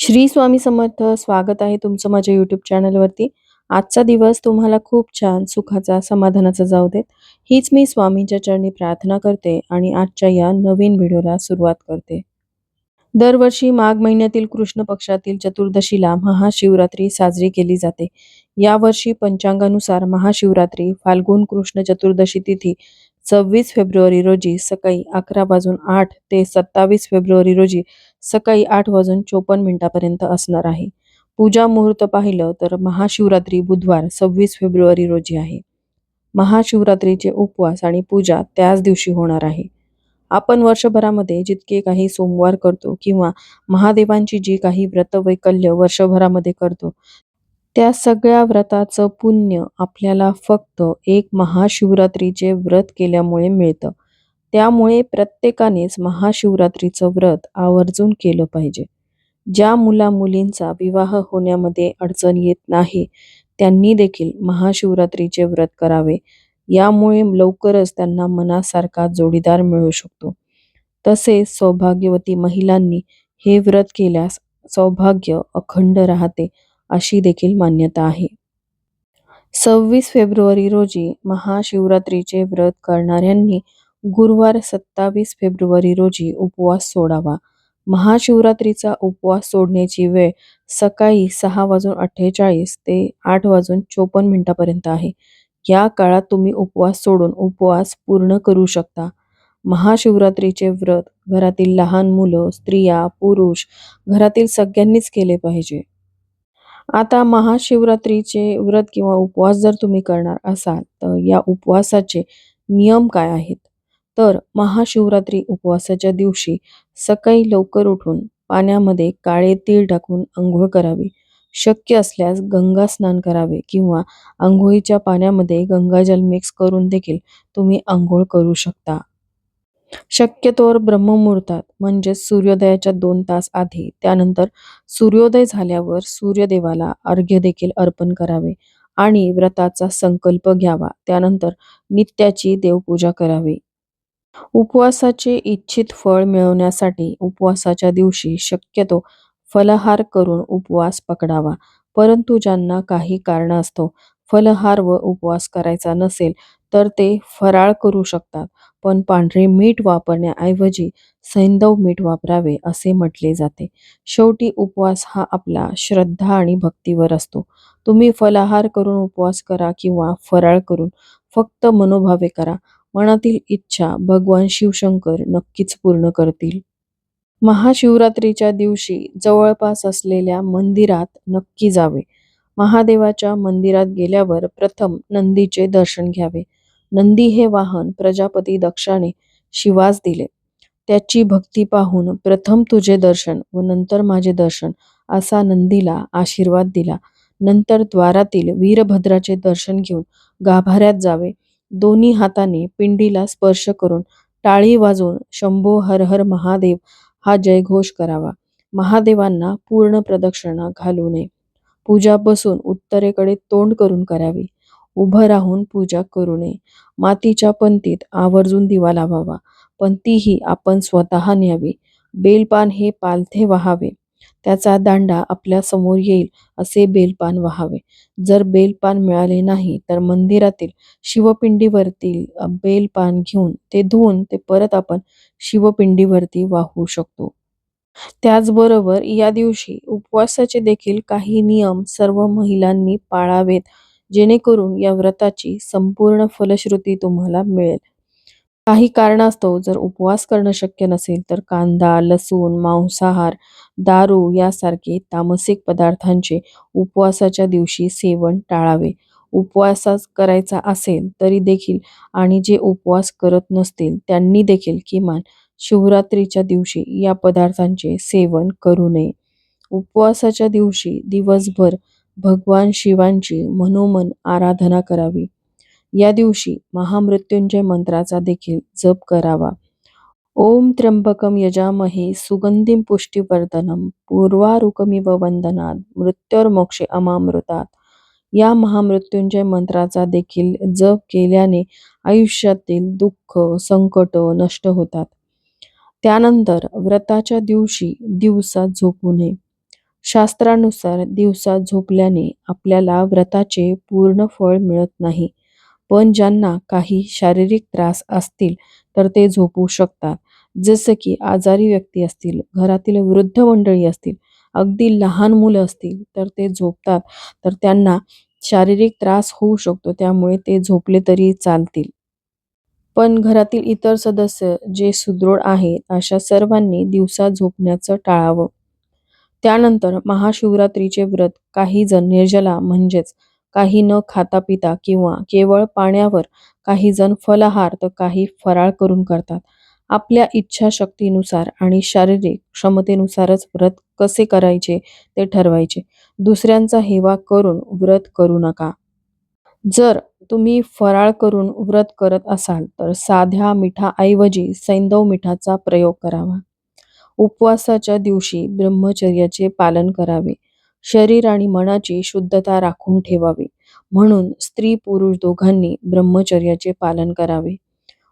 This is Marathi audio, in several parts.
श्री स्वामी समर्थ स्वागत आहे तुमचं माझ्या यूट्यूब चॅनलवरती आजचा दिवस तुम्हाला खूप छान सुखाचा समाधानाचा जाऊ देत. हीच मी स्वामींच्या चरणी प्रार्थना करते आणि आजच्या या नवीन व्हिडिओला सुरुवात करते. दरवर्षी माघ महिन्यातील कृष्ण पक्षातील चतुर्दशीला महाशिवरात्री साजरी केली जाते. यावर्षी पंचांगानुसार महाशिवरात्री फाल्गुन कृष्ण चतुर्दशी तिथी सव्वीस फेब्रुवारी रोजी सकाळी अकरा वाजून आठ ते सत्तावीस फेब्रुवारी रोजी सकाळी आठ वाजून चोपन्न मिनिटापर्यंत असणार आहे. पूजा मुहूर्त पाहिलं तर महाशिवरात्री बुधवार सव्वीस फेब्रुवारी रोजी आहे. महाशिवरात्रीचे उपवास आणि पूजा त्याच दिवशी होणार आहे. आपण वर्षभरामध्ये जितके काही सोमवार करतो किंवा महादेवांची जी काही व्रतवैकल्य वर्षभरामध्ये करतो त्या सगळ्या व्रताचं पुण्य आपल्याला फक्त एक महाशिवरात्रीचे व्रत केल्यामुळे मिळतं. त्यामुळे प्रत्येकानेच महाशिवरात्रीचं व्रत आवर्जून केलं पाहिजे. ज्या मुला मुलींचा विवाह होण्यामध्ये अडचण येत नाही त्यांनी देखील महाशिवरात्रीचे व्रत करावे. यामुळे लवकरच त्यांना मनासारखा जोडीदार मिळू शकतो. तसेच सौभाग्यवती महिलांनी हे व्रत केल्यास सौभाग्य अखंड राहते अशी देखील मान्यता आहे. सव्वीस फेब्रुवारी रोजी महाशिवरात्रीचे व्रत करणाऱ्यांनी गुरुवार सत्तावीस फेब्रुवारी रोजी उपवास सोडावा. महाशिवरात्रीचा उपवास सोडण्याची वेळ सकाळी सहा वाजून अठ्ठेचाळीस ते आठ वाजून चोपन्न मिनिटापर्यंत आहे. या काळात तुम्ही उपवास सोडून उपवास पूर्ण करू शकता. महाशिवरात्रीचे व्रत घरातील लहान मुलं स्त्रिया पुरुष घरातील सगळ्यांनीच केले पाहिजे. आता महाशिवरात्रीचे व्रत किंवा उपवास जर तुम्ही करणार असाल तर या उपवासाचे नियम काय आहेत? तर महाशिवरात्री उपवासाच्या दिवशी सकाळी लवकर उठून पाण्यामध्ये काळे तीळ टाकून अंघोळ करावी. शक्य असल्यास गंगा स्नान करावे किंवा आंघोळीच्या पाण्यामध्ये गंगाजल मिक्स करून देखील तुम्ही आंघोळ करू शकता. शक्यतोवर ब्रह्ममुहूर्तात म्हणजेच सूर्योदयाच्या दोन तास आधी त्यानंतर सूर्योदय झाल्यावर सूर्यदेवाला अर्घ्य देखील अर्पण करावे आणि व्रताचा संकल्प घ्यावा. त्यानंतर नित्याची देवपूजा करावी. उपवासाचे इच्छित फळ मिळवण्यासाठी उपवासाच्या दिवशी शक्यतो फलाहार करून उपवास पकडावा. परंतु ज्यांना काही कारणास्तव फलहार व उपवास करायचा नसेल तर ते फराळ करू शकतात. पण पांढरे मीठ वापरण्याऐवजी सैंधव मीठ वापरावे असे म्हटले जाते. शेवटी उपवास हा आपला श्रद्धा आणि भक्तीवर असतो. तुम्ही फलाहार करून उपवास करा किंवा फराळ करून फक्त मनोभावे करा. मनातील इच्छा भगवान शिवशंकर नक्कीच पूर्ण करतील. महाशिवरात्रीच्या दिवशी जवळपास असलेल्या मंदिरात नक्की जावे. महादेवाच्या मंदिरात गेल्यावर प्रथम नंदीचे दर्शन घ्यावे. नंदी हे वाहन प्रजापती दक्षाने शिवास दिले. त्याची भक्ती पाहून प्रथम तुझे दर्शन व नंतर माझे दर्शन असा नंदीला आशीर्वाद दिला. नंतर द्वारातील वीरभद्राचे दर्शन घेऊन गाभाऱ्यात जावे. दोन्ही हाताने पिंडीला स्पर्श करून टाळी वाजवून शंभो हर हर महादेव हा जयघोष करावा. महादेवांना पूर्ण प्रदक्षिणा घालू नये. पूजा बसून उत्तरेकडे तोंड करून करावी. उभं राहून पूजा करू नये. मातीच्या पंतीत आवर्जून दिवा लावावा. पण तीही आपण स्वतः न्यावी. बेलपान हे पालथे व्हावे. त्याचा दांडा आपल्यासमोर येईल असे बेलपान व्हावे. जर बेलपान मिळाले नाही तर मंदिरातील शिवपिंडीवरतील बेलपान घेऊन ते धुवून ते परत आपण शिवपिंडीवरती वाहू शकतो. त्याचबरोबर या दिवशी उपवासाचे देखील काही नियम सर्व महिलांनी पाळावेत जेणेकरून या व्रताची संपूर्ण फलश्रुती तुम्हाला मिळेल. काही कारणास्तव जर उपवास करणं शक्य नसेल तर कांदा लसूण मांसाहार दारू यासारखे तामसिक पदार्थांचे उपवासाच्या दिवशी सेवन टाळावे. उपवासाच करायचा असेल तरी देखील आणि जे उपवास करत नसतील त्यांनी देखील किमान शिवरात्रीच्या दिवशी या पदार्थांचे सेवन करू नये. उपवासाच्या दिवशी दिवसभर भगवान शिवांची मनोमन आराधना करावी. या दिवशी महामृत्युंजय मंत्राचा देखील जप करावा. ओम त्र्यंबकम यजामहे सुगंधिम पुष्टीवर्धनम पूर्वारुकमिव वंदनात मृत्योर्मोक्षे अमामृतात. या महामृत्युंजय मंत्राचा देखील जप केल्याने आयुष्यातील दुःख संकट नष्ट होतात. त्यानंतर व्रताच्या दिवशी दिवसा झोपू नये. शास्त्रानुसार दिवसा झोपल्याने आपल्याला व्रताचे पूर्ण फळ मिळत नाही. पण ज्यांना काही शारीरिक त्रास असतील तर ते झोपू शकतात. जसं की आजारी व्यक्ती असतील घरातील वृद्ध मंडळी असतील अगदी लहान मुलं असतील तर ते झोपतात. तर त्यांना शारीरिक त्रास होऊ शकतो त्यामुळे ते झोपले तरी चालतील. पण घरातील इतर सदस्य जे सुदृढ आहेत अशा सर्वांनी दिवसा झोपण्याचं टाळावं. त्यानंतर महाशिवरात्रीचे व्रत काही जण निर्जला म्हणजेच काही न खाता पिता किंवा केवळ पाण्यावर काही जण फलाहार तर काही फराळ करून करतात. आपल्या इच्छाशक्तीनुसार आणि शारीरिक क्षमतेनुसारच व्रत कसे करायचे ते ठरवायचे. दुसऱ्यांचा हेवा करून व्रत करू नका. जर तुम्ही फराळ करून व्रत करत असाल तर साध्या मिठाऐवजी सैंधव मिठाचा प्रयोग करावा. उपवासाच्या दिवशी ब्रह्मचर्याचे पालन करावे. शरीर आणि मनाची शुद्धता राखून ठेवावी. म्हणून स्त्री पुरुष दोघांनी ब्रह्मचर्याचे पालन करावे.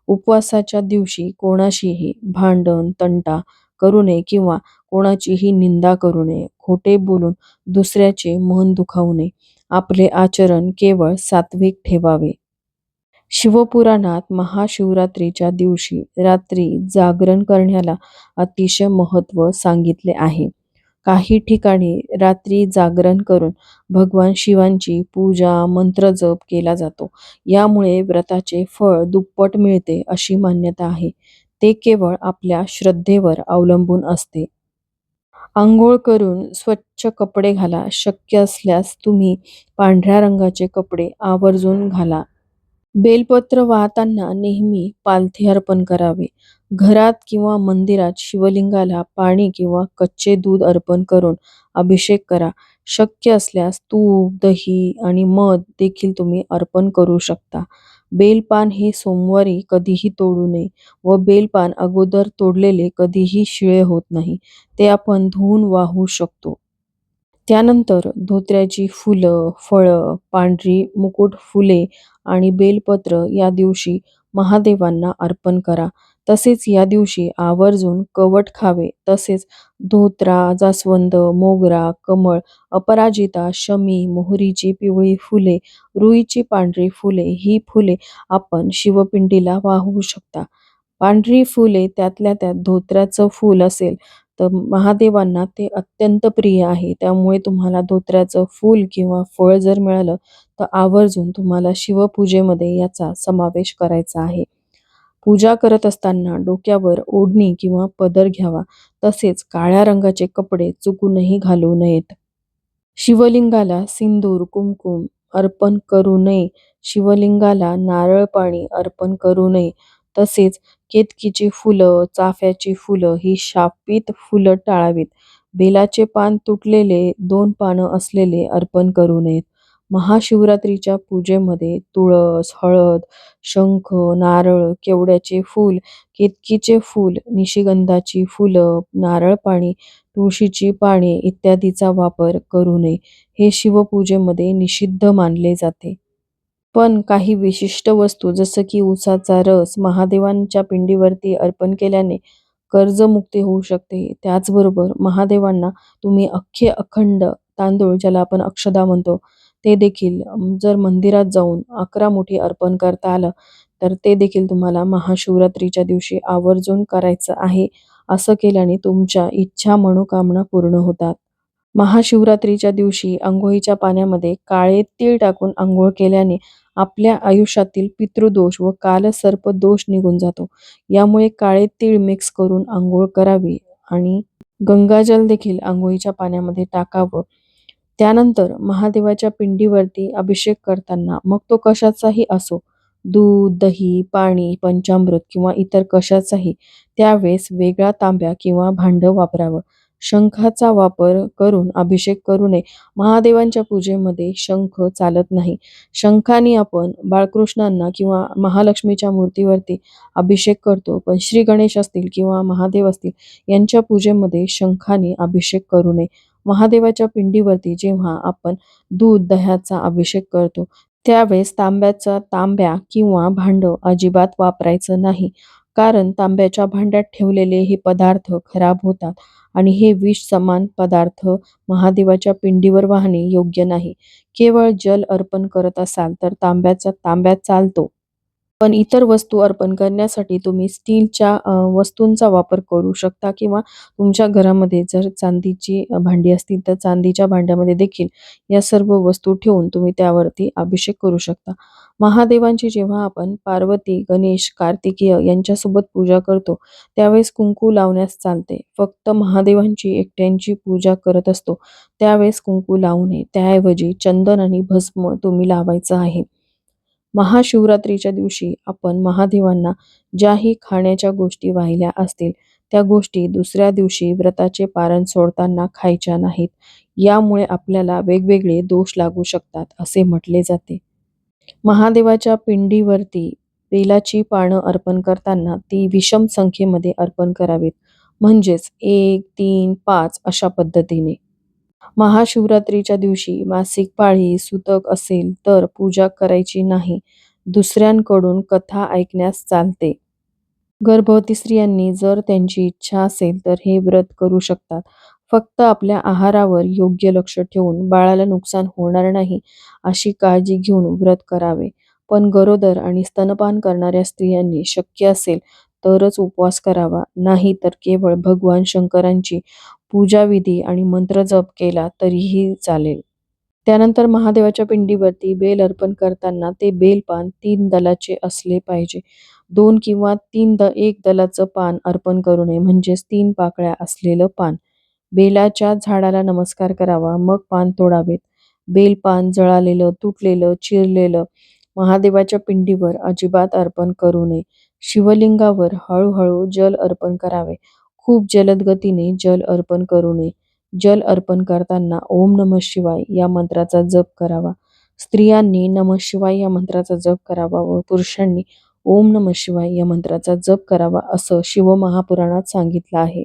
उपवासाच्या दिवशी कोणाशीही भांडण तंटा करू नये किंवा कोणाचीही निंदा करू नये. खोटे बोलून दुसऱ्याचे मन दुखावू नये. आपले आचरण केवळ सात्विक ठेवावे. शिवपुराणात महाशिवरात्रीच्या दिवशी रात्री जागरण करण्याला अतिशय महत्त्व सांगितले आहे. काही ठिकाणी रात्री जागरण करून भगवान शिवांची पूजा मंत्रजप केला जातो. यामुळे व्रताचे फळ दुप्पट मिळते अशी मान्यता आहे. ते केवळ आपल्या श्रद्धेवर अवलंबून असते. आंघोळ करून स्वच्छ कपडे घाला. शक्य असल्यास तुम्ही पांढऱ्या रंगाचे कपडे आवर्जून घाला. बेलपत्र वाहताना नेहमी पालथी अर्पण करावे. घरात किंवा मंदिरात शिवलिंगाला पाणी किंवा कच्चे दूध अर्पण करून अभिषेक करा. शक्य असल्यास तूप दही आणि मध देखील तुम्ही अर्पण करू शकता. बेलपान हे सोमवारी कधीही तोडू नये व बेलपान अगोदर तोडलेले कधीही शिळे होत नाही. ते आपण धुवून वाहू शकतो. त्यानंतर धोत्र्याची फुलं फळं पांढरी मुकुट फुले आणि बेलपत्र या दिवशी महादेवांना अर्पण करा. तसेच या दिवशी आवर्जून कवट खावे. तसेच धोत्रा जास्वंद मोगरा कमळ अपराजिता शमी मोहरीची पिवळी फुले रुईची पांढरी फुले ही फुले आपण शिवपिंडीला वाहू शकता. पांढरी फुले त्यातल्या त्यात धोत्र्याचं फूल असेल तर महादेवांना ते अत्यंत प्रिय आहे. त्यामुळे तुम्हाला धोत्र्याचं फूल किंवा फळ जर मिळालं तर आवर्जून तुम्हाला शिवपूजेमध्ये याचा समावेश करायचा आहे. पूजा करत असताना डोक्यावर ओढणी किंवा पदर घ्यावा. तसेच काळ्या रंगाचे कपडे चुकूनही घालू नयेत. शिवलिंगाला सिंदूर कुंकुम अर्पण करू नये. शिवलिंगाला नारळ पाणी अर्पण करू नये. तसेच केतकीची फुलं चाफ्याची फुलं ही शापित फुलं टाळावीत. बेलाचे पान तुटलेले दोन पानं असलेले अर्पण करू नयेत. महाशिवरात्रीच्या पूजेमध्ये तुळस हळद शंख नारळ केवड्याचे फूल केतकीचे फूल निशिगंधाची फुलं नारळ पाणी तुळशीची पाने इत्यादीचा वापर करू नये. हे शिवपूजेमध्ये निषिद्ध मानले जाते. पण काही विशिष्ट वस्तू जसं की उसाचा रस महादेवांच्या पिंडीवरती अर्पण केल्याने कर्जमुक्ती होऊ शकते. त्याचबरोबर महादेवांना तुम्ही अख्खे अखंड तांदूळ ज्याला आपण अक्षदा म्हणतो ते देखील जर मंदिरात जाऊन अकरा मुठी अर्पण करता आलं तर ते देखील तुम्हाला महाशिवरात्रीच्या दिवशी आवर्जून करायचं आहे असं केल्याने तुमच्या इच्छा मनोकामना पूर्ण होतात. महाशिवरात्रीच्या दिवशी आंघोळीच्या पाण्यामध्ये काळे तीळ टाकून आंघोळ केल्याने आपल्या आयुष्यातील पितृदोष व कालसर्प दोष निघून जातो. यामुळे काळे तीळ मिक्स करून आंघोळ करावी आणि गंगाजल देखील आंघोळीच्या पाण्यामध्ये टाकावं त्यानंतर महादेवाच्या पिंडीवरती अभिषेक करताना मग तो कशाचाही असो दूध दही पाणी पंचामृत किंवा इतर कशाचाही त्यावेळेस वेगळा तांब्या किंवा भांडं वापरावं. शंखाचा वापर करून अभिषेक करू नये. महादेवांच्या पूजेमध्ये शंख चालत नाही. शंखाने आपण बाळकृष्णांना किंवा महालक्ष्मीच्या मूर्तीवरती अभिषेक करतो पण श्री गणेश असतील किंवा महादेव असतील यांच्या पूजेमध्ये शंखाने अभिषेक करू नये. महादेवाच्या पिंडीवरती जेव्हा आपण दूध दह्याचा अभिषेक करतो त्यावेळेस तांब्याचा तांब्या किंवा भांडं अजिबात वापरायचं नाही. कारण तांब्याच्या भांड्यात ठेवलेले हे पदार्थ खराब होतात आणि हे विष समान पदार्थ महादेवाच्या पिंडीवर वाहणे योग्य नाही. केवळ जल अर्पण करत असाल तर तांब्याचा तांब्यात चालतो. पण इतर वस्तू अर्पण करण्यासाठी तुम्ही स्टीलच्या वस्तूंचा वापर करू शकता किंवा तुमच्या घरामध्ये जर चांदीची भांडी असतील तर चांदीच्या भांड्यामध्ये देखील या सर्व वस्तू ठेवून तुम्ही त्यावरती अभिषेक करू शकता. महादेवांची जेव्हा आपण पार्वती गणेश कार्तिकेय यांच्यासोबत पूजा करतो त्यावेळेस कुंकू लावण्यास चालते. फक्त महादेवांची एकट्यांची पूजा करत असतो त्यावेळेस कुंकू लावू नये. त्याऐवजी चंदन आणि भस्म तुम्ही लावायचं आहे. महाशिवरात्रीच्या दिवशी आपण महादेवांना ज्याही खाण्याच्या गोष्टी वाहिल्या असतील त्या गोष्टी दुसऱ्या दिवशी व्रताचे पारण सोडताना खायच्या नाहीत. यामुळे आपल्याला वेगवेगळे दोष लागू शकतात असे म्हटले जाते. महादेवाच्या पिंडीवरती बेलाची पानं अर्पण करताना ती विषम संख्येमध्ये अर्पण करावीत. म्हणजेच एक तीन पाच अशा पद्धतीने. महाशिवरात्रीच्या दिवशी मासिक पाळी सुतक असेल तर पूजा करायची नाही. दुसऱ्यांकडून कथा ऐकण्यास चालते. गर्भवती स्त्रियांनी जर त्यांची इच्छा असेल तर हे व्रत करू शकतात. फक्त आपल्या आहारावर योग्य लक्ष ठेवून बाळाला नुकसान होणार नाही अशी काळजी घेऊन व्रत करावे. पण गरोदर आणि स्तनपान करणाऱ्या स्त्रियांनी शक्य असेल तरच उपवास करावा. नाही तर केवळ भगवान शंकरांची पूजाविधी आणि मंत्रजप केला तरीही चालेल. त्यानंतर महादेवाच्या पिंडीवरती बेल अर्पण करताना ते बेलपान तीन दलाचे असले पाहिजे. दोन किंवा तीन द एक दलाचं पान अर्पण करू नये म्हणजेच तीन पाकळ्या असलेलं पान. बेलाच्या झाडाला नमस्कार करावा मग पान तोडावेत. बेलपान जळालेलं तुटलेलं चिरलेलं महादेवाच्या पिंडीवर अजिबात अर्पण करू नये. शिवलिंगावर हळूहळू जल अर्पण करावे. खूप जलद गतीने जल अर्पण करू नये. जल अर्पण करताना ओम नम शिवाय या मंत्राचा जप करावा. स्त्रियांनी नम शिवाय या मंत्राचा जप करावा व पुरुषांनी ओम नम शिवाय या मंत्राचा जप करावा असं शिवमहापुराणात सांगितलं आहे.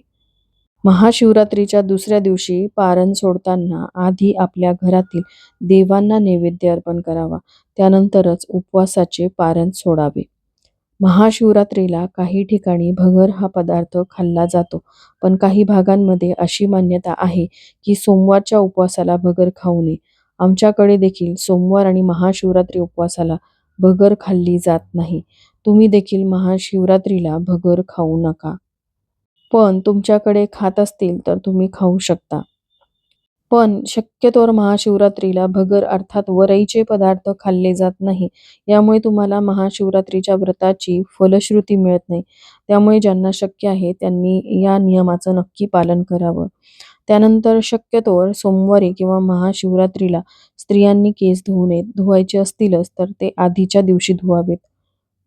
महाशिवरात्रीच्या दुसऱ्या दिवशी पारण सोडताना आधी आपल्या घरातील देवांना नैवेद्य अर्पण करावा. त्यानंतरच उपवासाचे पारण सोडावे. महाशिवरात्रीला काही ठिकाणी भगर हा पदार्थ खाल्ला जातो पण काही भागांमध्ये अशी मान्यता आहे की सोमवारच्या उपवासाला भगर खाऊ नये. आमच्याकडे देखील सोमवार आणि महाशिवरात्री उपवासाला भगर खाल्ली जात नाही. तुम्ही देखील महाशिवरात्रीला भगर खाऊ नका. पण तुमच्याकडे खात असतील तर तुम्ही खाऊ शकता. पण शक्यतोवर महाशिवरात्रीला भगर अर्थात वरईचे पदार्थ खाल्ले जात नाही. यामुळे तुम्हाला महाशिवरात्रीच्या व्रताची फलश्रुती मिळत नाही. त्यामुळे ज्यांना शक्य आहे त्यांनी या नियमाचं नक्की पालन करावं. त्यानंतर शक्यतोवर सोमवारी किंवा महाशिवरात्रीला स्त्रियांनी केस धुवू नयेत धुवायचे असतीलच तर ते आधीच्या दिवशी धुवावेत.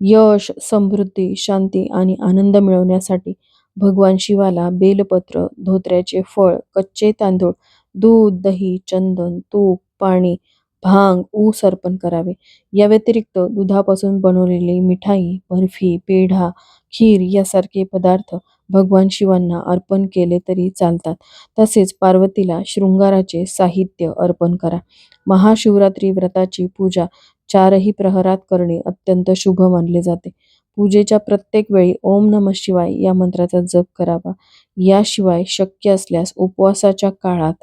यश समृद्धी शांती आणि आनंद मिळवण्यासाठी भगवान शिवाला बेलपत्र धोत्र्याचे फळ कच्चे तांदूळ दूध दही चंदन तूप पाणी भांग ऊस अर्पण करावे. या व्यतिरिक्त दुधापासून बनवलेली मिठाई बर्फी पेढा खीर यासारखे पदार्थ भगवान शिवांना अर्पण केले तरी चालतात. तसेच पार्वतीला शृंगाराचे साहित्य अर्पण करा. महाशिवरात्री व्रताची पूजा चारही प्रहरात करणे अत्यंत शुभ मानले जाते. पूजेच्या प्रत्येक वेळी ओम नम शिवाय या मंत्राचा जप करावा. याशिवाय शक्य असल्यास उपवासाच्या काळात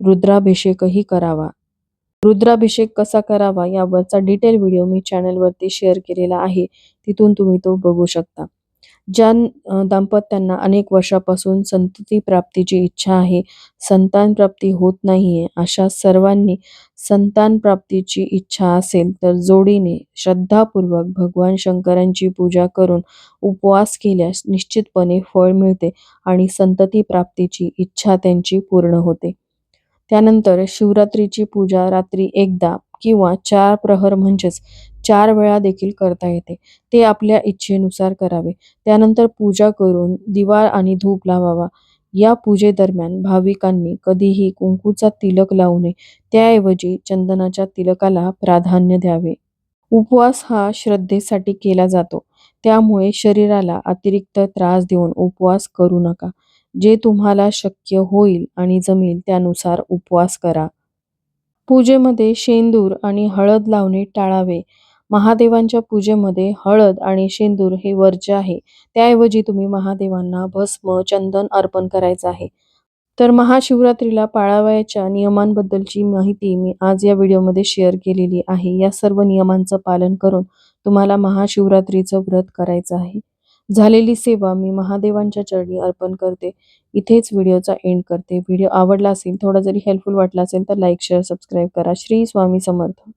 रुद्राभिषेकही करावा. रुद्राभिषेक कसा करावा यावरचा डिटेल व्हिडिओ मी चॅनलवरती शेअर केलेला आहे. तिथून तुम्ही तो बघू शकता. ज्या दाम्पत्यांना अनेक वर्षापासून संतती प्राप्तीची इच्छा आहे संतान प्राप्ती होत नाहीये अशा सर्वांनी संतान प्राप्तीची इच्छा असेल तर जोडीने श्रद्धापूर्वक भगवान शंकरांची पूजा करून उपवास केल्यास निश्चितपणे फळ मिळते आणि संतती प्राप्तीची इच्छा त्यांची पूर्ण होते. त्यानंतर शिवरात्रीची पूजा रात्री एकदा किंवा चार प्रहर म्हणजेच चार वेळा देखील करता येते. ते आपल्या इच्छेनुसार करावे. त्यानंतर पूजा करून दिवा आणि धूप लावावा. या पूजेदरम्यान भाविकांनी कधीही कुंकूचा तिलक लावू नये. त्याऐवजी चंदनाच्या तिलकाला प्राधान्य द्यावे. उपवास हा श्रद्धेसाठी केला जातो. त्यामुळे शरीराला अतिरिक्त त्रास देऊन उपवास करू नका. जे तुम्हाला शक्य होईल आणि जमेल त्यानुसार उपवास करा. पूजेमध्ये शेंदूर आणि हळद लावणे टाळावे. महादेवांच्या पूजेमध्ये हळद आणि शेंदूर हे वर्ज्य आहे. त्याऐवजी तुम्ही महादेवांना भस्म चंदन अर्पण करायचं आहे. तर महाशिवरात्रीला पाळावयाच्या नियमांबद्दलची माहिती मी आज या व्हिडिओमध्ये शेअर केलेली आहे. या सर्व नियमांचं पालन करून तुम्हाला महाशिवरात्रीचं व्रत करायचं आहे. झालेली सेवा मी महादेवांच्या चरणी अर्पण करते. इथेच व्हिडिओचा एंड करते. व्हिडिओ आवडला असेल थोडा जरी हेल्पफुल वाटला असेल तर लाईक शेअर सबस्क्राईब करा. श्री स्वामी समर्थ.